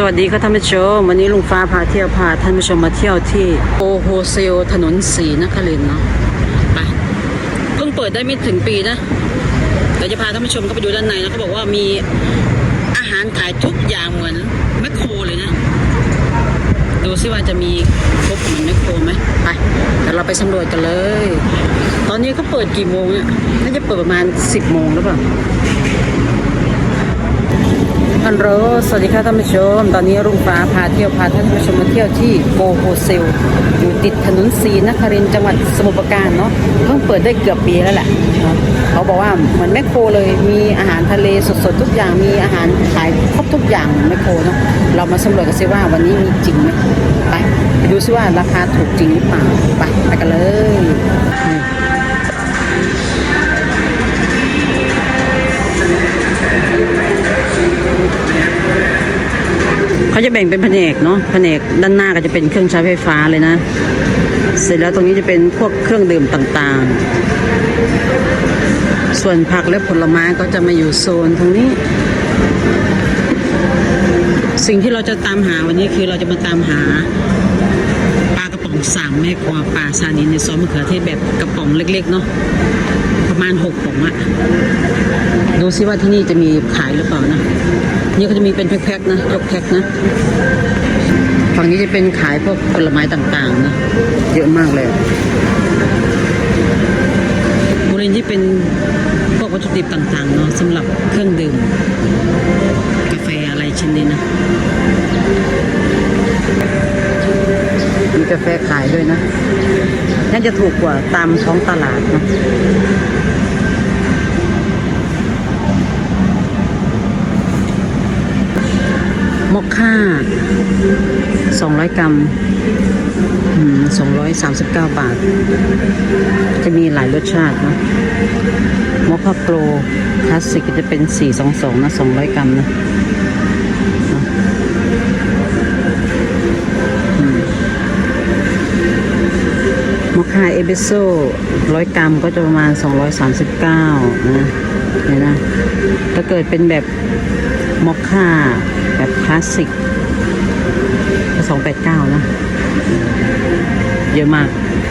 สวัสดีค่ะท่านผู้ชม วันนี้ลุงฟ้าพาเที่ยวพาท่านผู้ชมมาเที่ยวที่โอโฮเซลถนนสีนครินเนาะไปเพิ่งเปิดได้ไม่ถึงปีนะเดี๋ยวจะพาท่านผู้ชมเข้าไปดูด้านในนะเขาบอกว่ามีอาหารขายทุกอย่างเหมือนแมคโครเลยนะ ดูซิว่าจะมีครบเหมือนแมคโครไหมไปเดี๋ยวเราไปสำรวจกันเลย ตอนนี้เขาเปิดกี่โมงเนี่ยน่าจะเปิดประมาณ 10โมงหรือเปล่า ฮัลโหล สวัสดีค่ะท่านผู้ชม ตอนนี้รุ่งฟ้าพาเที่ยวพาท่านผู้ชมมาเที่ยวที่โกโฮเซล อยู่ติดถนนศรีนครินจังหวัดสมุทรปราการเนาะ เพิ่งเปิดได้เกือบปีแล้วแหละเขาบอกว่าเหมือนแมคโครเลย มีอาหารทะเลสดๆ ทุกอย่าง มีอาหารขายครบทุกอย่างเหมือนแมคโครเนาะ เรามาสำรวจกันซิว่าวันนี้มีจริงไหมไป ไปดูซิว่าราคาถูกจริงหรือเปล่า ไปไปกันเลย เขาจะแบ่งเป็นแผนกเนาะแผนกด้านหน้าก็จะเป็นเครื่องใช้ไฟฟ้าเลยนะ เสร็จแล้วตรงนี้จะเป็นพวกเครื่องดื่มต่างๆ ส่วนผักและผลไม้ก็จะมาอยู่โซนตรงนี้ สิ่งที่เราจะตามหาวันนี้คือเราจะมาตามหาปลากระป๋องสามแม่ครัวปลาซานินในซอสมะเขือเทศแบบกระป๋องเล็กๆเนาะประมาณหกป๋องอะดูซิว่าที่นี่จะมีขายหรือเปล่านะ นี่ก็จะมีเป็นแพ็คๆนะยกแพ็คนะฝั่งนี้จะเป็นขายพวกผลไม้ต่างๆนะเยอะมากเลยบริเวณที่เป็นพวกวัตถุดิบต่างๆเนาะสำหรับเครื่องดื่ม กาแฟอะไรเช่นนี้นะมีกาแฟขายด้วยนะ น่าจะถูกกว่าตามท้องตลาดเนาะ มอคค่า 200 กรัมอืม239 บาท จะมีหลายรสชาตินะมอคค่าโปรคลาสสิกจะเป็น 422 นะ 200 กรัมนะเนอะอืมมอคค่าเอเบโซ100กรัมก็จะประมาณ 239 นะเห็นนะถ้าเกิดเป็นแบบมอคค่า แบบคลาสสิกสองแปดเก้านะเยอะมาก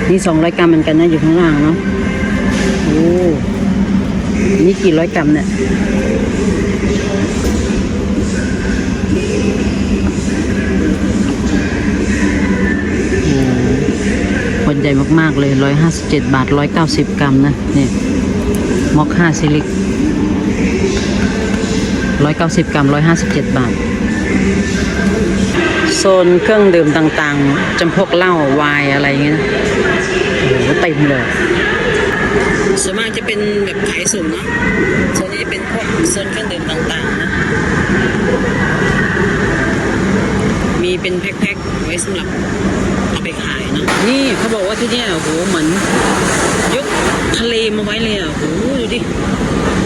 นี่สองร้อยกรัมเหมือนกันนะอยู่ข้างล่างเนาะโอ้นี่กี่ร้อยกรัมเนี่ยโอ้คนใหญ่มาก ๆ เลยร้อยห้าสิบเจ็ดบาทร้อยเก้าสิบกรัมนะเนี่ยมอคค่าซิลิกร้อยเก้าสิบกรัมร้อยห้าสิบเจ็ดบาท โซนเครื่องดื่มต่างๆจำพวกเหล้า ไวน์อะไรอย่างเงี้ยนะโอ้โหเต็มเลย ส่วนมากจะเป็นแบบขายส่งเนาะโซนนี้จะเป็นพวกโซนเครื่องดื่มต่างๆนะมีเป็นแพ็คๆไว้สำหรับเอาไปขายเนาะนี่เขาบอกว่าที่เนี่ยโอ้โหเหมือนยกทะเลมาไว้เลยอะโอ้โหดูดิ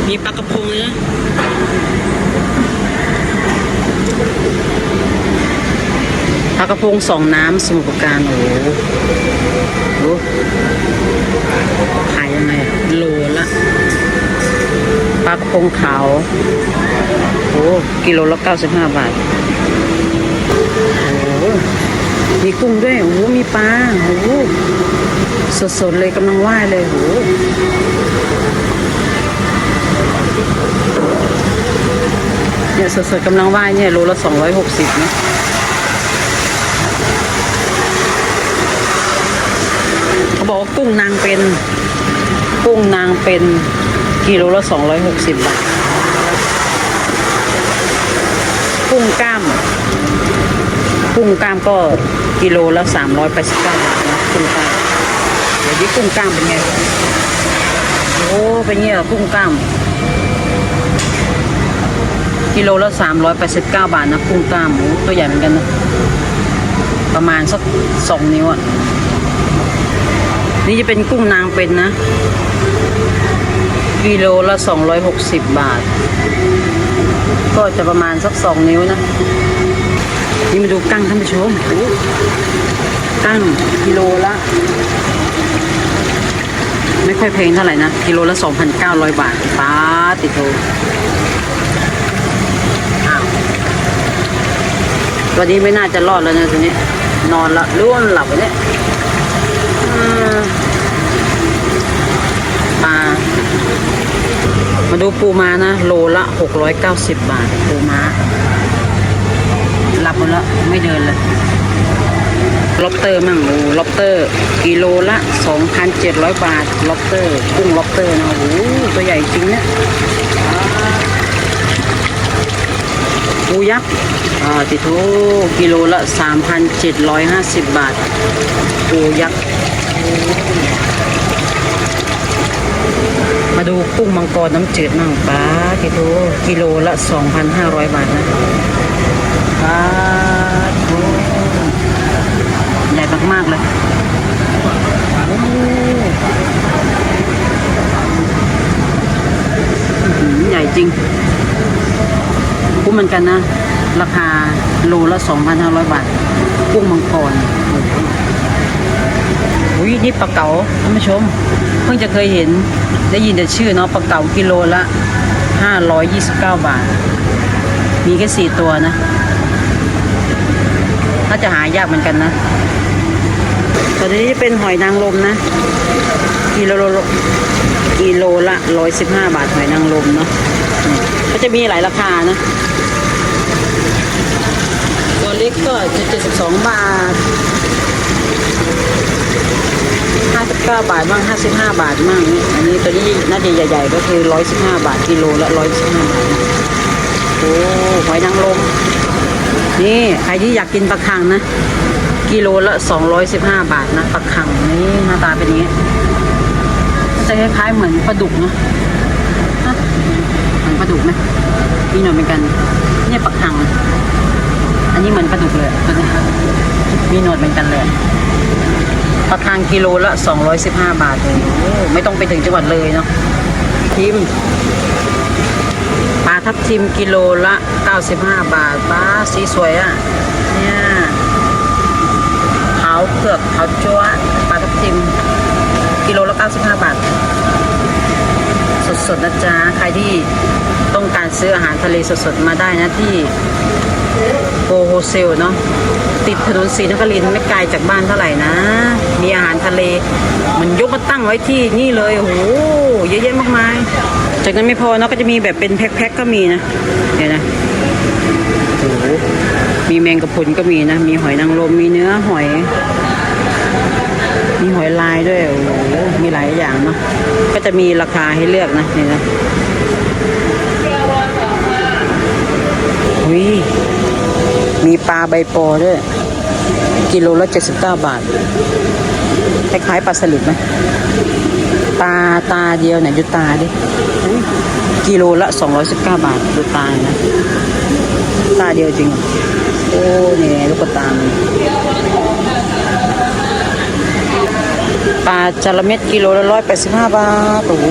มีปลากระพงเลยนะ ปลากระพงสองน้ำสมุทรปราการโอ้โหขายยังไงโลละปลากระพงขาวโอ้กิโลละเก้าสิบห้าบาทโอ้โหมีกุ้งด้วยโอ้โหมีปลาโอ้โหสดๆเลยกำลังว่ายเลยโอ้โหเนี่ยสดๆกำลังว่ายเนี่ยโลละสองร้อยหกสิบนะ เขา บอกว่ากุ้งนางเป็น กุ้งนางเป็นกิโลละสองร้อยหกสิบบาท กุ้งกล้าม กุ้งกล้ามก็กิโลละสามร้อยแปดสิบเก้าบาทนะกุ้งกล้าม เดี๋ยวนี้กุ้งกล้ามเป็นไง โอ้ เป็นเงี้ยกุ้งกล้าม กิโลละสามร้อยแปดสิบเก้าบาทนะกุ้งกล้ามตัวใหญ่เหมือนกันนะ ประมาณสักสองนิ้วอะ นี่จะเป็นกุ้งนางเป็นนะกิโลละสองร้อยหกสิบบาท ก็จะประมาณสักสองนิ้วนะ นี่มาดูกั้งท่านผู้ชมกั้งกิโลละ ไม่ค่อยแพงเท่าไหร่นะ กิโลละสองพันเก้าร้อยบาทป้าติดโตววันนี้ไม่น่าจะรอดแล้วนะทีนี้ นอนละร่วงหลับไปเนี่ย ปลามาดูปูม้านะ โลละหกร้อยเก้าสิบบาท ปูม้าหลับหมดแล้วไม่เดินเลยล็อบเตอร์มั่งโอ้ล็อบเตอร์ กิโลละ 2,700 บาทล็อบเตอร์ กุ้งล็อบเตอร์นะโอ้โหตัวใหญ่จริงเนี่ยปูยักษ์อ่าติโทกิโลละ 3,750 บาทปูยักษ์ มาดูกุ้งมังกรน้ำจืดมั่งป้าติโทกิโลละ 2,500 บาทนะป้าโถใหญ่มากๆเลยอืมใหญ่จริงกุ้งเหมือนกันนะ ราคาโลละ 2,500 บาทกุ้งมังกร อุ้ยนี่ปลาเก๋าท่านผู้ชม เพิ่งจะเคยเห็นได้ยินแต่ชื่อเนาะปลาเก๋ากิโลละ 529 บาท มีแค่สี่ตัวนะน่าจะหายากเหมือนกันนะตัวนี้เป็นหอยนางรมนะกิโลละกิโลละร้อยสิบห้าบาทหอยนางรมเนาะก็จะมีหลายราคานะตัวเล็กก็จะเจ็ดสิบสองบาท ห้าสิบเก้าบาทบ้างห้าสิบห้าบาทบ้างนี่อันนี้ตัวนี้น่าจะใหญ่ๆก็คือร้อยสิบห้าบาทกิโลละร้อยสิบห้าบาทโอ้หอยนางรมนี่ใครที่อยากกินปลาคังนะ กิโลละ 215 บาทนะปลาคังนี่หน้าตาเป็นอย่างนี้จะคล้ายๆเหมือนปลาดุกนะฮะเหมือนปลาดุกไหมมีหน่อยเหมือนกันเนี่ยปลาคัง อันนี้เหมือนปลาดุกเลยตัวนี้มีหนวดเหมือนกันเลย ปลาคังกิโลละ 215 บาทเลยโอ้ไม่ต้องไปถึงจังหวัดเลยเนาะทิมปลาทับทิมกิโลละ 95 บาทปลาสีสวยอะ่ะเนี่ยเขาเผือกเขาจั๊วปลาทับทิมกิโลละ 95 บาท สดๆนะจ๊ะ ใครที่ต้องการซื้ออาหารทะเลสดๆ มาได้นะที่ กโฮเซลเนาะติดถนนศรีนครินไม่ไกลจากบ้านเท่าไหร่นะ มีอาหารทะเล มันยกมาตั้งไว้ที่นี่เลยโอ้โหเยอะแยะมากมาย จากนั้นไม่พอเนาะก็จะมีแบบเป็นแพ็คๆก็มีนะเดี๋ยวนะโอ้โหมีแมงกะพรุนก็มีนะ มีหอยนางรมมีเนื้อหอย มีหอยลายด้วยโอ้โหมีหลายอย่างเนาะก็จะมีราคาให้เลือกนะเนี่นะวิ มีปลาใบปอด้วย กิโลละ79บเก้าบาท คล้ายๆปลาสลิดไหมตาตาเดียวเนี่ยดูตาดิ กิโลละ219บเก้าบาทดูตานะ ตาเดียวจริง โอ้เนี่ยลูกตาปลาจระเม็ดกิโลละ185บาท โอ้โห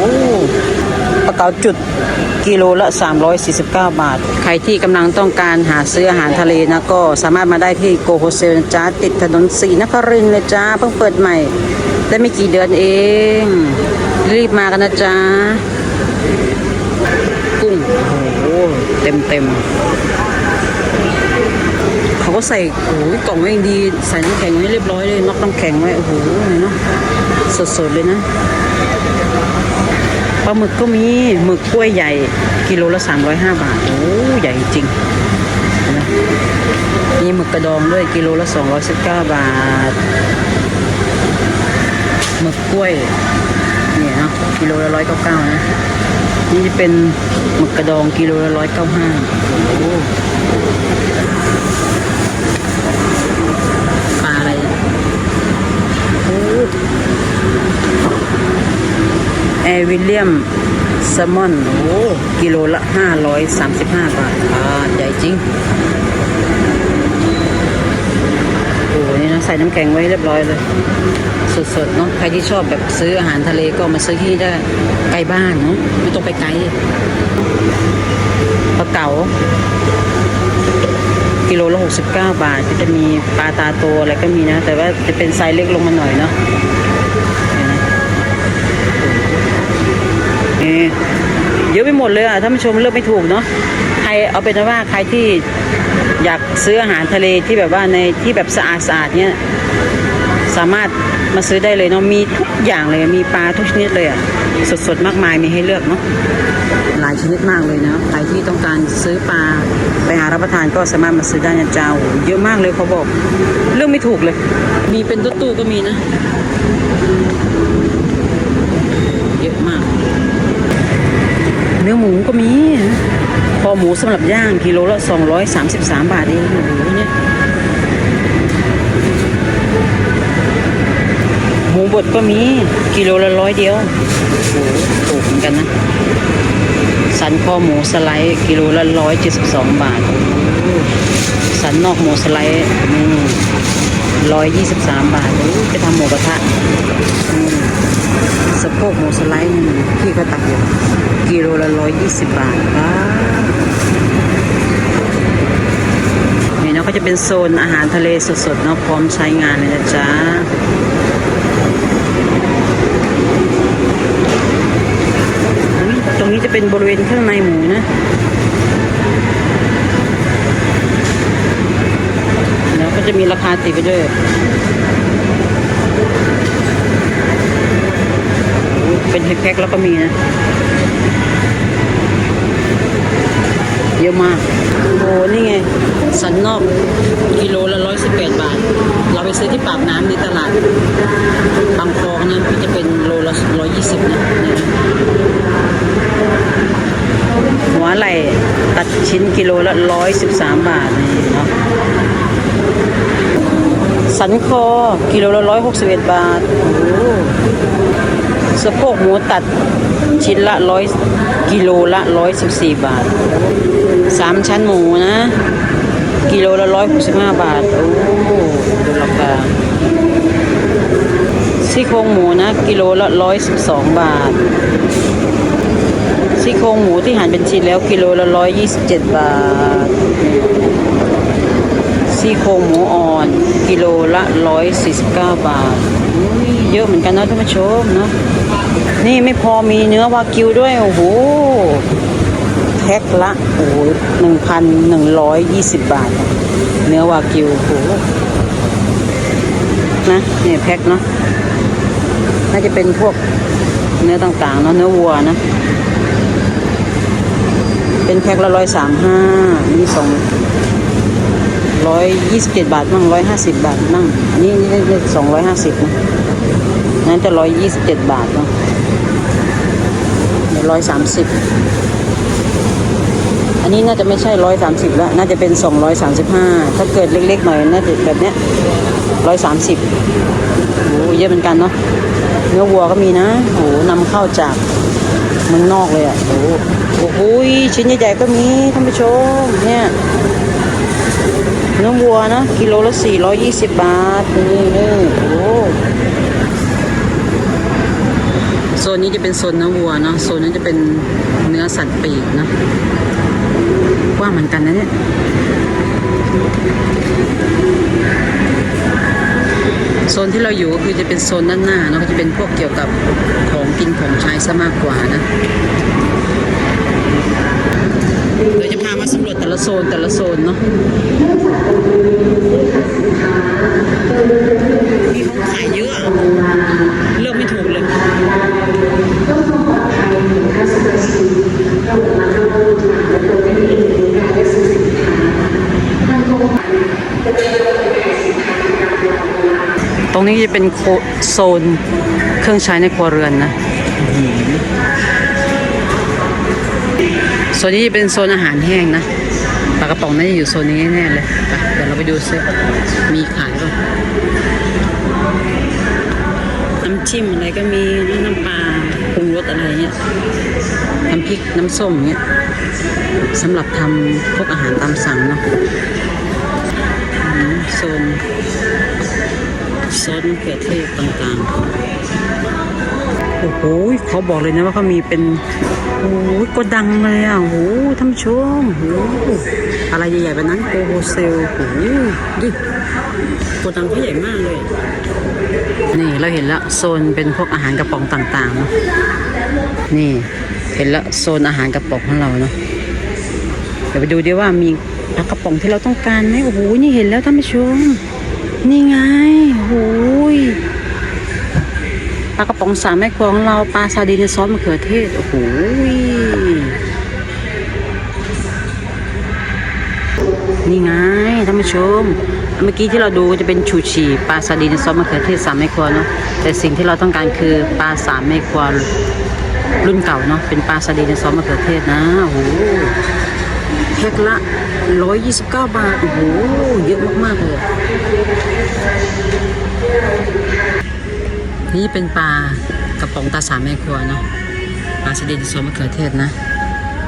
ปลาเก๋าจุด กิโลละ 349 บาท ใครที่กำลังต้องการหาซื้ออาหารทะเลนะก็สามารถมาได้ที่โกโฮเซลนจ้าติดถนนสีนครินเลยจ้าเพิ่งเปิดใหม่ ได้ไม่กี่เดือนเอง รีบมากันนะจ๊ะกุ้งโอ้โหเต็มเต็มๆเขาก็ใส่โอ้ยกล่องไว้อย่างดี ใส่น้ำแข็งไว้เรียบร้อยเลยน็อกน้ำแข็งไว้โอ้โหเนาะสดๆเลยนะ ปลาหมึกก็มีหมึกกล้วยใหญ่กิโลละ305 บาท โอ้ใหญ่จริงนไหมมีหมึกกระดองด้วยกิโลละ219 บาท หมึกกล้วยเนี่ยเนาะกิโลละ199นะนี่จะเป็นหมึกกระดองกิโลละ195โอ้ปลาอะไรเนี่ยโอ้แอร์ วิลเลียมแซลมอนโอ้กิโลละห้าร้อยสามสิบห้าบาทอ่าใหญ่จริง โอ้นี่นะใส่น้ำแข็งไว้เรียบร้อยเลย สดๆเนาะใครที่ชอบแบบซื้ออาหารทะเลก็มาซื้อที่ได้ใกล้บ้านเนาะไม่ต้องไปไกลปลาเก๋ากิโลละ69 บาท จะมีปลาตาโตอะไรก็มีนะ แต่ว่าจะเป็นไซส์เล็กลงมาหน่อยเนาะเหมดเลยอะท่านผู้ชมเลือกไม่ถูกเนาะใครเอาเป็นว่าใครที่อยากซื้ออาหารทะเลที่แบบว่าในที่แบบสะอาดสะอาดๆเนี่ยสามารถมาซื้อได้เลยเนาะมีทุกอย่างเลยมีปลาทุกชนิดเลยอะสดๆมากมายมีให้เลือกเนาะหลายชนิดมากเลยนะใครที่ต้องการซื้อปลาไปหารับประทานก็สามารถมาซื้อได้นะเจ้าเยอะมากเลยเขาบอก เรื่องไม่ถูกเลย มีเป็นตู้ๆก็มีนะ เยอะมาก เนื้อหมูก็มีคอหมูสำหรับย่างกิโลละ 233 บาทเองโอ้โหเนี่ยหมูบดก็มีกิโลละร้อยเดียวโอ้โหถูกเหมือนกันนะ สันคอหมูสไลด์กิโลละร้อยเจ็ดสิบสองบาท สันนอกหมูสไลด์นี่ร้อยยี่สิบสามบาทไปทำหมูกระทะสะโพกหมูสไลด์นี่พี่ก็ตักอยู่ กิโลละร้อยยี่สิบบาทว้าวนี่เนาะก็จะเป็นโซนอาหารทะเลสดๆเนาะพร้อมใช้งานเลยนะจ๊ะตรงนี้จะเป็นบริเวณเครื่องในหมูนะแล้วก็จะมีราคาติดไปด้วยอุ๊ยเป็นแพ็คๆแล้วก็มีนะ เยอะมาก โอ้นี่ไง สันนอกกิโลละร้อยสิบแปดบาท เราไปซื้อที่ปากน้ำในตลาดบางคลองนั้นก็จะเป็นโลละร้อยยี่สิบนะเนี่ยนะหัวไหล่ตัดชิ้นกิโลละร้อยสิบสามบาทนี่เนาะ สันคอกิโลละร้อยหกสิบเอ็ดบาทโอ้โหสะโพกหมูตัดชิ้นละร้อยกิโลละร้อยสิบสี่บาทสามชั้นหมูนะ กิโลละร้อยหกสิบห้าบาท โอ้ดูราคาซี่โครงหมูนะ กิโลละร้อยสิบสองบาทซี่โครงหมูที่หั่นเป็นชิ้นแล้วกิโลละร้อยยี่สิบเจ็ดบาท ซี่โครงหมูอ่อน กิโลละร้อยสี่สิบเก้าบาท เยอะเหมือนกันนะท่านผู้ชมเนาะนี่ไม่พอมีเนื้อวากิวด้วย โอ้โหแพ็คละโอ้หนึ่งพันหนึ่งร้อยยี่สิบบาท เนื้อวากิวโอ้โหนะนี่แพ็คเนาะน่าจะเป็นพวกเนื้อต่างๆเนาะเนื้อวัวนะ เป็นแพ็คละร้อยสามห้านี่สอง ร้อยยี่สิบเจ็ดบาทมั่งร้อยห้าสิบบาทมั่งอันนี้นี่สองร้อยห้าสิบนะนั่นจะร้อยยี่สิบเจ็ดบาทเนาะร้อยสามสิบอันนี้น่าจะไม่ใช่ร้อยสามสิบแล้วน่าจะเป็นสองร้อยสามสิบห้าถ้าเกิดเล็กๆหน่อยน่าจะแบบเนี้ยร้อยสามสิบโอ้เยอะเหมือนกันเนาะเนื้อวัวก็มีนะโอ้นำเข้าจากเมืองนอกเลยอะโอ้โหโอ้โหชิ้นใหญ่ๆก็มีท่านผู้ชมเนี่ย เนื้อวัวนะ กิโลละสี่ร้อยี่สิบบาท นี่นี่โอ้โซนนี้จะเป็นโซนเนื้อวัวเนาะโซนนั้นจะเป็นเนื้อสัตว์ปีกนะกว้างเหมือนกันนะเนี่ยโซนที่เราอยู่ก็คือจะเป็นโซนด้านหน้าเนาะก็จะเป็นพวกเกี่ยวกับของกินของใช้ซะมากกว่านะ มาสำรวจแต่ละโซนแต่ละโซนเนาะมีของขายเยอะเลือกไม่ถูกเลยตรงนี้จะเป็นโซนเครื่องใช้ในครัวเรือนนะ โซนนี้เป็นโซนอาหารแห้งนะปลากระป๋องน่าจะอยู่โซนนี้แน่เลยไปเดี๋ยวเราไปดูซิมีขายป่ะน้ำจิ้มอะไรก็มีน้ำปลาปรุงรสอะไรเงี้ยน้ำพริกน้ำส้มเงี้ยสำหรับทำพวกอาหารตามสั่งเนาะอืมโซนซอสมะเขือเทศต่างๆ โอ้โหเขาบอกเลยนะว่าเขามีเป็นโอ้โหก็ดังเลยอะโอ้โหท่านผู้ชมโอ้โหอะไรใหญ่ๆแบบนั้นโกโฮเซลโอ้โหดิโกดังเขาใหญ่มากเลย นี่เราเห็นแล้วโซนเป็นพวกอาหารกระป๋องต่างๆเนาะนี่เห็นแล้วโซนอาหารกระป๋องของเราเนาะเดี๋ยวไปดูดิว่ามีปลากระป๋องที่เราต้องการไหมโอ้โหนี่เห็นแล้วท่านผู้ชมนี่ไงโอ้โห ลากระป๋องสามแม่ครัวของเราปลาซาดีนในซอสมะเขือเทศ โอ้โหนี่ไงท่านผู้ชม เมื่อกี้ที่เราดูจะเป็นชูชีปลาซาดีนในซอสมะเขือเทศสามแม่ครัวเนาะแต่สิ่งที่เราต้องการคือปลาสามแม่ครัวรุ่นเก่าเนาะเป็นปลาซาดีนในซอสมะเขือเทศนะโอ้โหแพ็คละ 129 บาท โอ้โห เยอะมาก ๆ เลย นี่เป็นปลากระป๋องตาสามแม่ครัวเนาะปลาสลิดซมะเขือเทศนะ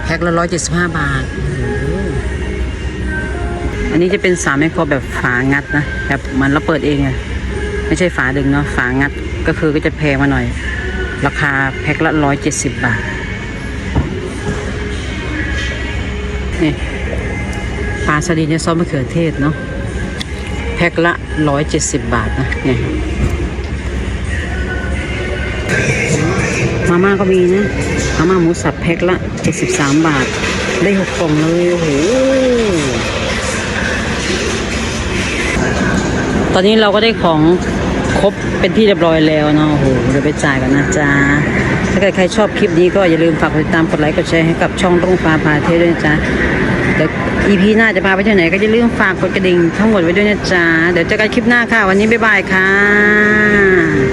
แพ็คละ175บาทโอ้โหอันนี้จะเป็นสามแม่ครัวแบบฝางัดนะแบบมันเราเปิดเองอะไม่ใช่ฝาดึงเนาะฝางัดก็คือก็จะแพงมาหน่อย ราคาแพ็คละ170บาทนี่ปลาสลิดเนี่ยซอสมะเขือเทศเนาะแพ็คละร้อยเจ็ดสิบบาทนะเนี่ย มาม่าก็มีนะมาม่าหมูสับแพ็คละเจ็ดสิบสามบาท ได้หกกล่องเลย โอ้โห ตอนนี้เราก็ได้ของครบเป็นที่เรียบร้อยแล้วเนาะ โอ้โห เดี๋ยวไปจ่ายกันนะจ๊ะ ถ้าเกิดใครชอบคลิปนี้ก็อย่าลืมฝากติดตามกดไลค์กดแชร์ให้กับช่องรุ่งฟ้าพาเที่ยวด้วยนะจ๊ะเดี๋ยว EP หน้าจะพาไปที่ไหนก็อย่าลืมฝากกดกระดิ่งทั้งหมดไว้ด้วยนะจ๊ะ เดี๋ยวเจอกันคลิปหน้าค่ะ วันนี้บ๊ายบายค่ะ